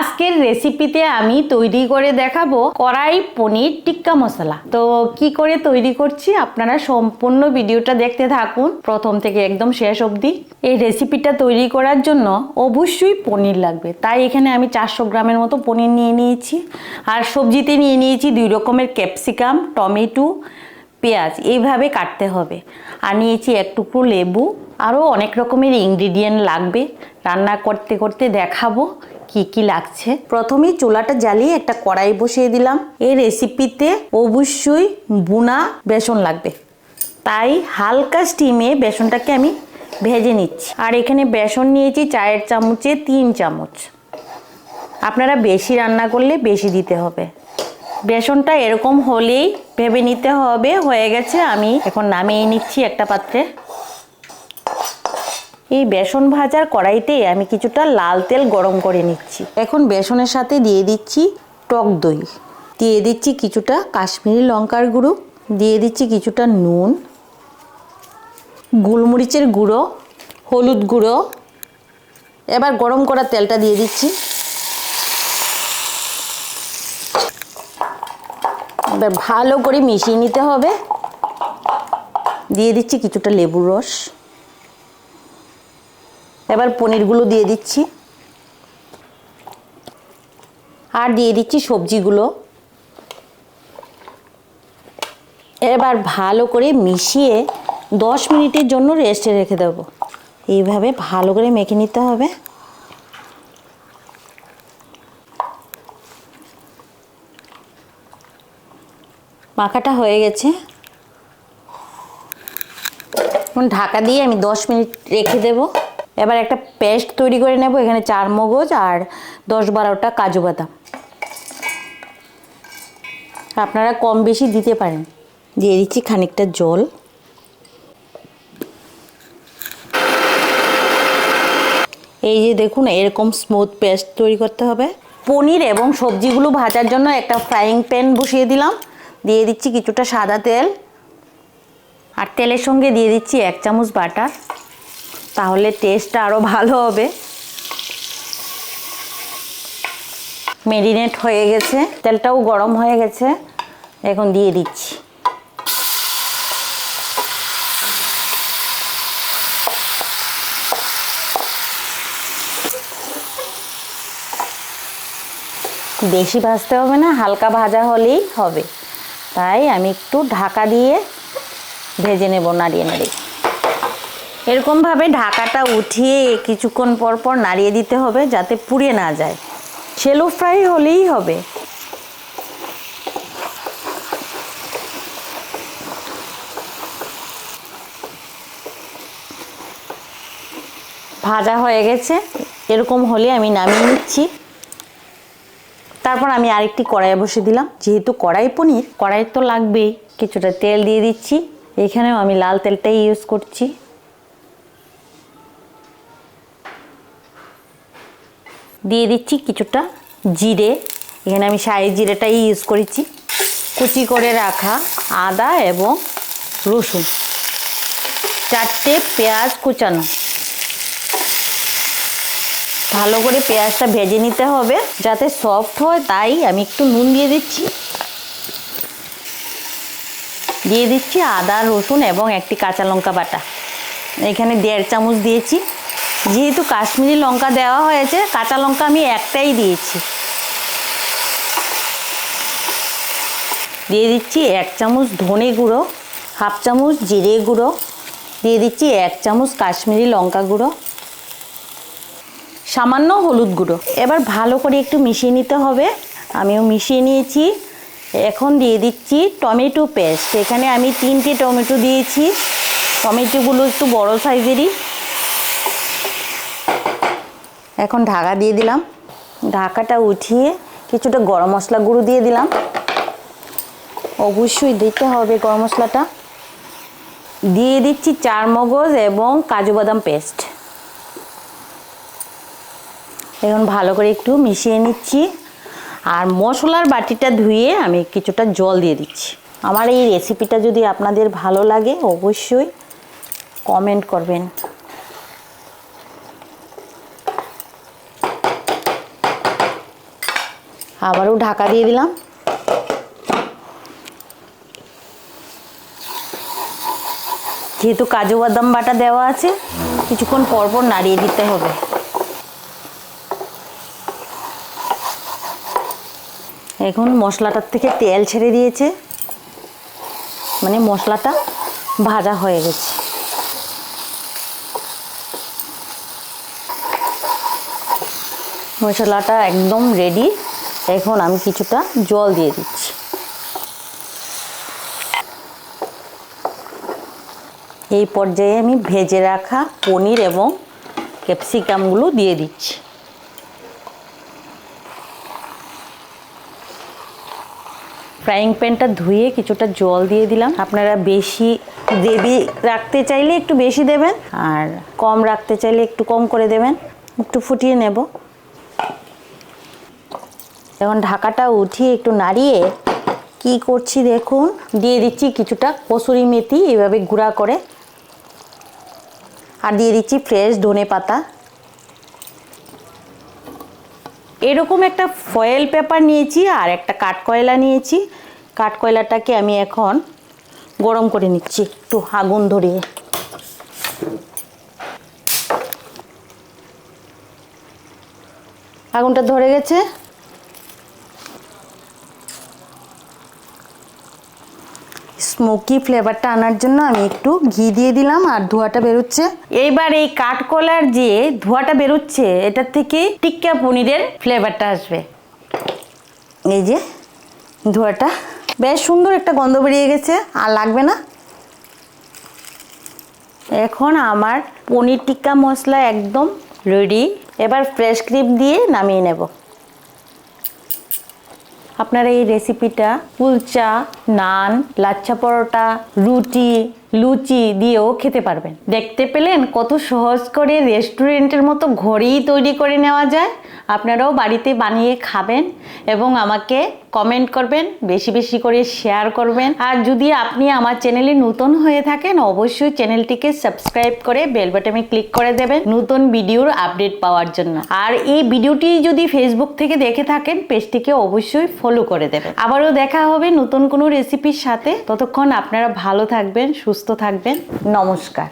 আজকের রেসিপিতে আমি তৈরি করে দেখাবো কড়াই পনির টিক্কা মশলা। তো কি করে তৈরি করছি আপনারা সম্পূর্ণ ভিডিওটা দেখতে থাকুন। প্রথম থেকে একদম শেষ অবধি। এই রেসিপিটা তৈরি করার জন্য অবশ্যই পনির লাগবে। তাই এখানে আমি চারশো গ্রামের মতো পনির নিয়ে নিয়েছি। আর সবজিতে নিয়ে নিয়েছি দুই রকমের ক্যাপসিকাম টমেটো, পেঁয়াজ। এইভাবে কাটতে হবে। আর নিয়েছি এক টুকরো লেবু। আরও অনেক রকমের ইনগ্রিডিয়েন্ট লাগবে। রান্না করতে করতে দেখাবো। কি কি লাগছে? প্রথমেই চুলাটা জ্বালিয়ে একটা কড়াই বসিয়ে দিলাম। এই রেসিপিতে অবশ্যই বুনা বেসন লাগবে। তাই হালকা স্টিমে বেসনটাকে আমি ভেজে নিচ্ছি। আর এখানে বেসন নিয়েছি চায়ের চামচে তিন চামচ। আপনারা বেশি রান্না করলে বেশি দিতে হবে। বেসনটা এরকম হলেই ভেবে নিতে হবে। হয়ে গেছে, আমি এখন নামিয়ে নিচ্ছি একটা পাত্রে। এই বেসন ভাজার কড়াইতে আমি কিছুটা লাল তেল গরম করে নিচ্ছি। এখন বেসনের সাথে দিয়ে দিচ্ছি টক দই। দিয়ে দিচ্ছি কিছুটা কাশ্মীরি লঙ্কার গুঁড়ো। দিয়ে দিচ্ছি কিছুটা নুন। গোলমরিচের গুঁড়ো, হলুদ গুঁড়ো। এবার গরম করা তেলটা দিয়ে দিচ্ছি। এবার ভালো করে মিশিয়ে নিতে হবে। দিয়ে দিচ্ছি কিছুটা লেবুর রস। এবার পনিরগুলো দিয়ে দিচ্ছি। আর দিয়ে দিচ্ছি সবজিগুলো। এবার ভালো করে মিশিয়ে দশ মিনিটের জন্য রেস্টে রেখে দেব। এইভাবে ভালো করে মেখে নিতে হবে। মাখাটা হয়ে গেছে। এখন ঢাকা দিয়ে আমি দশ মিনিট রেখে দেব। এবার একটা পেস্ট তৈরি করে নেব, এখানে চার মগজ আর দশ বারোটা কাজু বাদাম। আপনারা কম বেশি দিতে পারেন। দিয়ে দিচ্ছি খানিকটা জল। এই যে দেখুন, এরকম স্মুথ পেস্ট তৈরি করতে হবে। পনির এবং সবজিগুলো ভাজার জন্য একটা ফ্রাইং প্যান বসিয়ে দিলাম। দিয়ে দিচ্ছি কিছুটা সাদা তেল। আর তেলের সঙ্গে দিয়ে দিচ্ছি এক চামচ বাটার। তাহলে টেস্টটা আরও ভালো হবে। মেরিনেট হয়ে গেছে, তেলটাও গরম হয়ে গেছে, এখন দিয়ে দিচ্ছি। বেশি ভাজতে হবে না, হালকা ভাজা হলেই হবে। তাই আমি একটু ঢাকা দিয়ে ভেজে নেব, নাড়িয়ে নাড়িয়ে। এরকমভাবে ঢাকাটা উঠিয়ে কিছুক্ষণ পর পর নাড়িয়ে দিতে হবে যাতে পুড়ে না যায়। শেলো ফ্রাই হলেই হবে। ভাজা হয়ে গেছে। এরকম হলে আমি নামিয়ে নিচ্ছি। তারপর আমি আরেকটি কড়াই বসে দিলাম। যেহেতু কড়াই পনির কড়াই তো লাগবেই। কিছুটা তেল দিয়ে দিচ্ছি। এখানেও আমি লাল তেলটাই ইউজ করছি। দিয়ে দিচ্ছি কিছুটা জিরে। এখানে আমি শাহি জিরেটাই ইউজ করেছি। কুচি করে রাখা আদা এবং রসুন। চারটে পেঁয়াজ কুচানো। ভালো করে পেঁয়াজটা ভেজে নিতে হবে। যাতে সফট হয়, তাই আমি একটু নুন দিয়ে দিচ্ছি। দিয়ে দিচ্ছি আদা, রসুন এবং একটি কাঁচা লঙ্কা বাটা। এখানে দেড় চামচ দিয়েছি। যেহেতু কাশ্মীরি লঙ্কা দেওয়া হয়েছে, কাঁচা লঙ্কা আমি একটাই দিয়েছি। দিয়ে দিচ্ছি এক চামচ ধনে গুঁড়ো, হাফ চামচ জিরে গুঁড়ো, দিয়ে দিচ্ছি এক চামচ কাশ্মীরি লঙ্কা গুঁড়ো, সামান্য হলুদ গুঁড়ো। এবার ভালো করে একটু মিশিয়ে নিতে হবে। আমিও মিশিয়ে নিয়েছি। এখন দিয়ে দিচ্ছি টমেটো পেস্ট। এখানে আমি তিনটে টমেটো দিয়েছি। টমেটোগুলো একটু বড় সাইজেরই। এখন ঢাকা দিয়ে দিলাম। ঢাকাটা উঠিয়ে কিছুটা গরম মশলা গুঁড়ো দিয়ে দিলাম। অবশ্যই দিতে হবে গরম মশলাটা। দিয়ে দিচ্ছি চার মগজ এবং কাজু বাদাম পেস্ট। এখন ভালো করে একটু মিশিয়ে নিচ্ছি। আর মশলার বাটিটা ধুয়ে আমি কিছুটা জল দিয়ে দিচ্ছি। আমার এই রেসিপিটা যদি আপনাদের ভালো লাগে, অবশ্যই কমেন্ট করবেন। আবারও ঢাকা দিয়ে দিলাম। যেহেতু কাজু বাদাম বাটা দেওয়া আছে, কিছুক্ষণ পর পর নাড়িয়ে দিতে হবে। এখন মশলাটার থেকে তেল ছেড়ে দিয়েছে। মানে মশলাটা ভাজা হয়ে গেছে। মশলাটা একদম রেডি এখন আমি কিছুটা জল দিয়ে দিচ্ছি। এই পর্যায়ে আমি ভেজে রাখা পনির এবং ক্যাপসিকামগুলো দিয়ে দিচ্ছি। ফ্রাইং প্যানটা ধুয়ে কিছুটা জল দিয়ে দিলাম। আপনারা বেশি গ্রেভি রাখতে চাইলে একটু বেশি দেবেন আর কম রাখতে চাইলে একটু কম করে দেবেন। একটু ফুটিয়ে নেব। এখন ঢাকাটা উঠিয়ে একটু নাড়িয়ে কি করছি দেখুন, দিয়ে দিচ্ছি কিছুটা কসুরি মেথি, এভাবে গুঁড়া করে। আর দিয়ে দিচ্ছি ফ্রেশ ধনে পাতা। এরকম একটা ফয়েল পেপার নিয়েছি আর একটা কাঠকয়লা নিয়েছি। কাঠকয়লাটাকে আমি এখন গরম করে নিচ্ছি একটু আগুন ধরিয়ে। আগুনটা ধরে গেছে? স্মোকি ফ্লেভারটা আনার জন্য আমি একটু ঘি দিয়ে দিলাম আর ধোঁয়াটা বেরোচ্ছে। এইবার এই কাঠকলার যে ধোঁয়াটা বেরোচ্ছে, এটার থেকে টিক্কা পনিরের ফ্লেভারটা আসবে। এই যে ধোঁয়াটা বেশ সুন্দর একটা গন্ধ বেরিয়ে গেছে, আর লাগবে না। এখন আমার পনির টিক্কা মশলা একদম রেডি এবার ফ্রেশ ক্রিম দিয়ে নামিয়ে নেব। আপনারা এই রেসিপিটা কুলচা, নান, লাচ্ছা পরোটা, রুটি, লুচি দিয়েও খেতে পারবেন। দেখতে পেলেন কত সহজ করে রেস্টুরেন্টের মতো ঘরেই তৈরি করে নেওয়া যায়? আপনারাও বাড়িতে বানিয়ে খাবেন এবং আমাকে কমেন্ট করবেন, বেশি বেশি করে শেয়ার করবেন। আর যদি আপনি আমার চ্যানেলে নতুন হয়ে থাকেন, অবশ্যই চ্যানেলটিকে সাবস্ক্রাইব করে বেল বাটনে ক্লিক করে দেবেন নতুন ভিডিওর আপডেট পাওয়ার জন্য। আর এই ভিডিওটি যদি ফেসবুক থেকে দেখে থাকেন পেজটিকে অবশ্যই ফলো করে দেবেন। আবারও দেখা হবে নতুন কোনো রেসিপির সাথে। ততক্ষণ আপনারা ভালো থাকবেন, সুস্থ থাকবেন। নমস্কার।